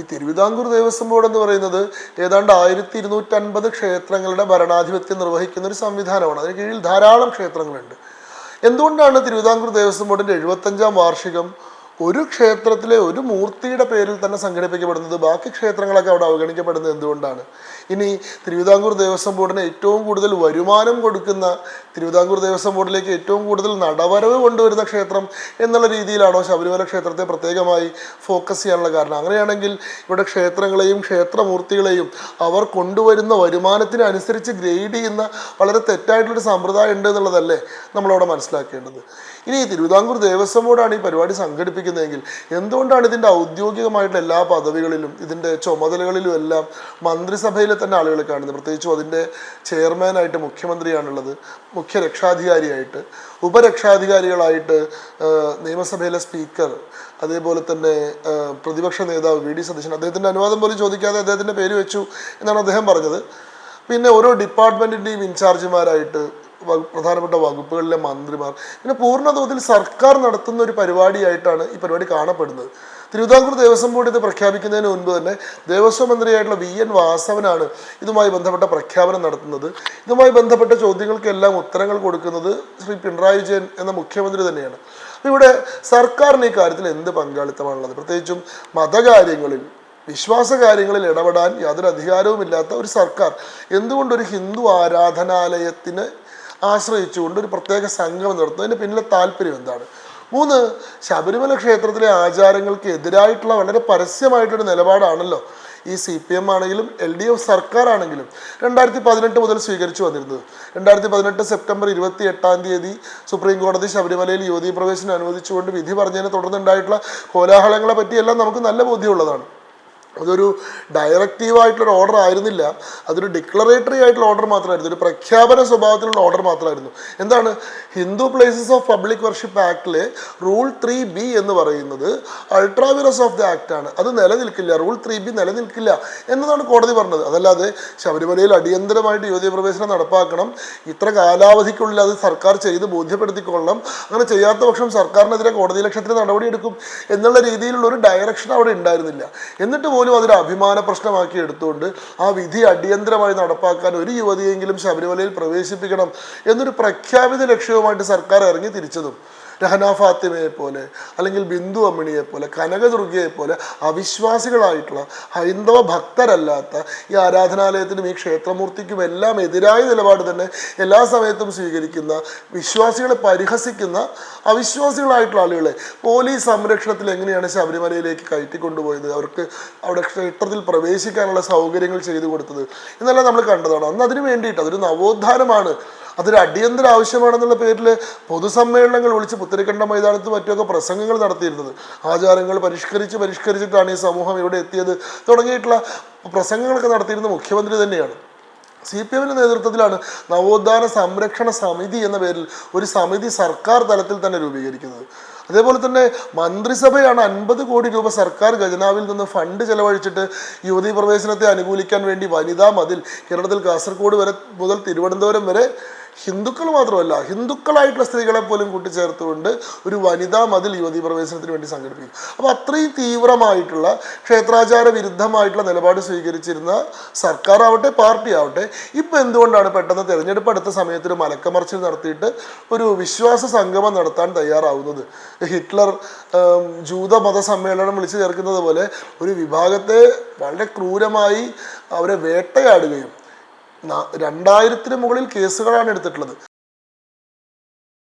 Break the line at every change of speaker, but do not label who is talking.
ഈ തിരുവിതാംകൂർ ദേവസ്വം ബോർഡ് എന്ന് പറയുന്നത് ഏതാണ്ട് ആയിരത്തി ഇരുന്നൂറ്റൻപത് ക്ഷേത്രങ്ങളുടെ ഭരണാധിപത്യം നിർവഹിക്കുന്ന ഒരു സംവിധാനമാണ്. അതിന് കീഴിൽ ധാരാളം ക്ഷേത്രങ്ങളുണ്ട്. എന്തുകൊണ്ടാണ് തിരുവിതാംകൂർ ദേവസ്വം ബോർഡിന്റെ എഴുപത്തഞ്ചാം വാർഷികം ഒരു ക്ഷേത്രത്തിലെ ഒരു മൂർത്തിയുടെ പേരിൽ തന്നെ സംഘടിപ്പിക്കപ്പെടുന്നത് ബാക്കി ക്ഷേത്രങ്ങളൊക്കെ അവിടെ അവഗണിക്കപ്പെടുന്നത് എന്തുകൊണ്ടാണ്? ഇനി തിരുവിതാംകൂർ ദേവസ്വം ബോർഡിന് ഏറ്റവും കൂടുതൽ വരുമാനം കൊടുക്കുന്ന തിരുവിതാംകൂർ ദേവസ്വം ബോർഡിലേക്ക് ഏറ്റവും കൂടുതൽ നടവരവ് കൊണ്ടുവരുന്ന ക്ഷേത്രം എന്നുള്ള രീതിയിലാണോ ശബരിമല ക്ഷേത്രത്തെ പ്രത്യേകമായി ഫോക്കസ് ചെയ്യാനുള്ള കാരണം? അങ്ങനെയാണെങ്കിൽ ഇവിടെ ക്ഷേത്രങ്ങളെയും ക്ഷേത്രമൂർത്തികളെയും അവർ കൊണ്ടുവരുന്ന വരുമാനത്തിനനുസരിച്ച് ഗ്രേഡ് ചെയ്യുന്ന വളരെ തെറ്റായിട്ടുള്ളൊരു സമ്പ്രദായം ഉണ്ട് എന്നുള്ളതല്ലേ നമ്മളവിടെ മനസ്സിലാക്കേണ്ടത്. ഇനി തിരുവിതാംകൂർ ദേവസ്വം ബോർഡാണ് ഈ പരിപാടി സംഘടിപ്പിക്കുന്നതെങ്കിൽ എന്തുകൊണ്ടാണ് ഇതിന്റെ ഔദ്യോഗികമായിട്ടുള്ള എല്ലാ പദവികളിലും ഇതിന്റെ ചുമതലകളിലും എല്ലാം മന്ത്രിസഭയിലെ തന്നെ ആളുകൾ കാണുന്നത്? പ്രത്യേകിച്ചും അതിന്റെ ചെയർമാനായിട്ട് മുഖ്യമന്ത്രിയാണുള്ളത് മുഖ്യ രക്ഷാധികാരിയായിട്ട് ഉപരക്ഷാധികാരികളായിട്ട് നിയമസഭയിലെ സ്പീക്കർ അതേപോലെ തന്നെ പ്രതിപക്ഷ നേതാവ് വി ഡി സതീശൻ അദ്ദേഹത്തിന്റെ അനുവാദം പോലും ചോദിക്കാതെ അദ്ദേഹത്തിന്റെ പേര് വെച്ചു എന്നാണ് അദ്ദേഹം പറഞ്ഞത്. പിന്നെ ഓരോ ഡിപ്പാർട്ട്മെന്റിന്റെയും ഇൻചാർജിമാരായിട്ട് പ്രധാനപ്പെട്ട വകുപ്പുകളിലെ മന്ത്രിമാർ. പിന്നെ പൂർണ തോതിൽ സർക്കാർ നടത്തുന്ന ഒരു പരിപാടിയായിട്ടാണ് ഈ പരിപാടി കാണപ്പെടുന്നത്. തിരുവിതാംകൂർ ദേവസ്വം ബോർഡ് ഇത് പ്രഖ്യാപിക്കുന്നതിന് മുൻപ് തന്നെ ദേവസ്വം മന്ത്രിയായിട്ടുള്ള വി എൻ വാസവനാണ് ഇതുമായി ബന്ധപ്പെട്ട പ്രഖ്യാപനം നടത്തുന്നത്. ഇതുമായി ബന്ധപ്പെട്ട ചോദ്യങ്ങൾക്കെല്ലാം ഉത്തരങ്ങൾ കൊടുക്കുന്നത് ശ്രീ പിണറായി വിജയൻ എന്ന മുഖ്യമന്ത്രി തന്നെയാണ്. ഇവിടെ സർക്കാരിന് ഈ കാര്യത്തിൽ എന്ത് പങ്കാളിത്തമാണുള്ളത്? പ്രത്യേകിച്ചും മതകാര്യങ്ങളിൽ വിശ്വാസ കാര്യങ്ങളിൽ ഇടപെടാൻ യാതൊരു അധികാരവുമില്ലാത്ത ഒരു സർക്കാർ. എന്തുകൊണ്ട് ഒരു ഹിന്ദു ആരാധനാലയത്തിന് ആശ്രയിച്ചുകൊണ്ട് ഒരു പ്രത്യേക സംഘം നടത്തുന്നതിന് പിന്നിലെ താല്പര്യം എന്താണ്? മൂന്ന് ശബരിമല ക്ഷേത്രത്തിലെ ആചാരങ്ങൾക്ക് എതിരായിട്ടുള്ള വളരെ പരസ്യമായിട്ടൊരു നിലപാടാണല്ലോ. ഈ സി പി എം ആണെങ്കിലും എൽ ഡി എഫ് സർക്കാർ ആണെങ്കിലും രണ്ടായിരത്തി പതിനെട്ട് മുതൽ സ്വീകരിച്ചു വന്നിരുന്നത്. രണ്ടായിരത്തി പതിനെട്ട് സെപ്റ്റംബർ ഇരുപത്തി എട്ടാം തീയതി സുപ്രീം കോടതി ശബരിമലയിൽ യുവതീ പ്രവേശനം അനുവദിച്ചുകൊണ്ട് വിധി പറഞ്ഞതിനെ തുടർന്നുണ്ടായിട്ടുള്ള കോലാഹലങ്ങളെ പറ്റിയെല്ലാം നമുക്ക് നല്ല ബോധ്യമുള്ളതാണ്. അതൊരു ഡയറക്റ്റീവായിട്ടുള്ളൊരു ഓർഡർ ആയിരുന്നില്ല. അതൊരു ഡിക്ലറേറ്ററി ആയിട്ടുള്ള ഓർഡർ മാത്രമായിരുന്നു. ഒരു പ്രഖ്യാപന സ്വഭാവത്തിലുള്ള ഓർഡർ മാത്രമായിരുന്നു. എന്താണ്? Hindu places of public worship ആക്ടിലെ rule three B എന്ന് പറയുന്നത് അൾട്രാവിറസ് ഓഫ് ദി ആക്ട് ആണ്. അത് നിലനിൽക്കില്ല. റൂൾ ത്രീ ബി നിലനിൽക്കില്ല എന്നതാണ് കോടതി പറഞ്ഞത്. അതല്ലാതെ ശബരിമലയിൽ അടിയന്തരമായിട്ട് യുവതി പ്രവേശനം നടപ്പാക്കണം. ഇത്ര കാലാവധിക്കുള്ളിൽ അത് സർക്കാർ ചെയ്ത് ബോധ്യപ്പെടുത്തിക്കൊള്ളണം. അങ്ങനെ ചെയ്യാത്ത പക്ഷം സർക്കാരിനെതിരെ കോടതി ലക്ഷത്തിന് നടപടിയെടുക്കും എന്നുള്ള രീതിയിലുള്ള ഒരു ഡയറക്ഷൻ അവിടെ ഉണ്ടായിരുന്നില്ല. എന്നിട്ട് പോലും അതൊരു അഭിമാന പ്രശ്നമാക്കി എടുത്തുകൊണ്ട് ആ വിധി അടിയന്തരമായി നടപ്പാക്കാൻ ഒരു യുവതിയെങ്കിലും ശബരിമലയിൽ പ്രവേശിപ്പിക്കണം എന്നൊരു പ്രഖ്യാപിത ലക്ഷ്യവുമായിട്ട് സർക്കാർ ഇറങ്ങി തിരിച്ചതും. രഹന പോലെ അല്ലെങ്കിൽ ബിന്ദു അമ്മിണിയെ പോലെ കനകദുർഗയെ പോലെ അവിശ്വാസികളായിട്ടുള്ള ഹൈന്ദവ ഭക്തരല്ലാത്ത ഈ ആരാധനാലയത്തിനും ഈ ക്ഷേത്രമൂർത്തിക്കും എല്ലാം എതിരായ നിലപാട് തന്നെ എല്ലാ സമയത്തും സ്വീകരിക്കുന്ന വിശ്വാസികളെ പരിഹസിക്കുന്ന അവിശ്വാസികളായിട്ടുള്ള ആളുകളെ പോലീസ് സംരക്ഷണത്തിൽ എങ്ങനെയാണ് ശബരിമലയിലേക്ക് കയറ്റിക്കൊണ്ടുപോയത് അവർക്ക് അവിടെ ക്ഷേത്രത്തിൽ പ്രവേശിക്കാനുള്ള സൗകര്യങ്ങൾ ചെയ്തു കൊടുത്തത് എന്നല്ല നമ്മൾ കണ്ടതാണ്. അന്ന് അതിന് വേണ്ടിയിട്ട് അതൊരു നവോത്ഥാനമാണ്. അതൊരു അടിയന്തര ആവശ്യമാണെന്നുള്ള പേരിൽ പൊതുസമ്മേളനങ്ങൾ വിളിച്ച് പുത്തരിക്കണ്ട മൈതാനത്ത് മറ്റൊക്കെ പ്രസംഗങ്ങൾ നടത്തിയിരുന്നത്. ആചാരങ്ങൾ പരിഷ്കരിച്ച് പരിഷ്കരിച്ചിട്ടാണ് ഈ സമൂഹം ഇവിടെ എത്തിയത്. തുടങ്ങിയിട്ടുള്ള പ്രസംഗങ്ങളൊക്കെ നടത്തിയിരുന്ന മുഖ്യമന്ത്രി തന്നെയാണ്. സി പി എമ്മിന്റെ നേതൃത്വത്തിലാണ് നവോത്ഥാന സംരക്ഷണ സമിതി എന്ന പേരിൽ ഒരു സമിതി സർക്കാർ തലത്തിൽ തന്നെ രൂപീകരിക്കുന്നത്. അതേപോലെ തന്നെ മന്ത്രിസഭയാണ് അൻപത് കോടി രൂപ സർക്കാർ ഖജനാവിൽ നിന്ന് ഫണ്ട് ചെലവഴിച്ചിട്ട് യുവതി പ്രവേശനത്തെ അനുകൂലിക്കാൻ വേണ്ടി വനിതാ മതിൽ കേരളത്തിൽ കാസർഗോഡ് വരെ മുതൽ തിരുവനന്തപുരം വരെ ഹിന്ദുക്കൾ മാത്രമല്ല ഹിന്ദുക്കളായിട്ടുള്ള സ്ത്രീകളെ പോലും കൂട്ടിച്ചേർത്തുകൊണ്ട് ഒരു വനിതാ മതിൽ യുവതി പ്രവേശനത്തിന് വേണ്ടി സംഘടിപ്പിക്കും. അപ്പോൾ അത്രയും തീവ്രമായിട്ടുള്ള ക്ഷേത്രാചാര വിരുദ്ധമായിട്ടുള്ള നിലപാട് സ്വീകരിച്ചിരുന്ന സർക്കാർ ആവട്ടെ പാർട്ടി ആവട്ടെ ഇപ്പം എന്തുകൊണ്ടാണ് പെട്ടെന്ന് തിരഞ്ഞെടുപ്പ് അടുത്ത സമയത്ത് ഒരു മലക്കമർച്ചിൽ നടത്തിയിട്ട് ഒരു വിശ്വാസ സംഗമം നടത്താൻ തയ്യാറാവുന്നത്? ഹിറ്റ്ലർ ജൂത മത സമ്മേളനം വിളിച്ചു ചേർക്കുന്നത് പോലെ ഒരു വിഭാഗത്തെ വളരെ ക്രൂരമായി അവരെ വേട്ടയാടുകയും രണ്ടായിരത്തിന് മുകളിൽ കേസുകളാണ് എടുത്തിട്ടുള്ളത്.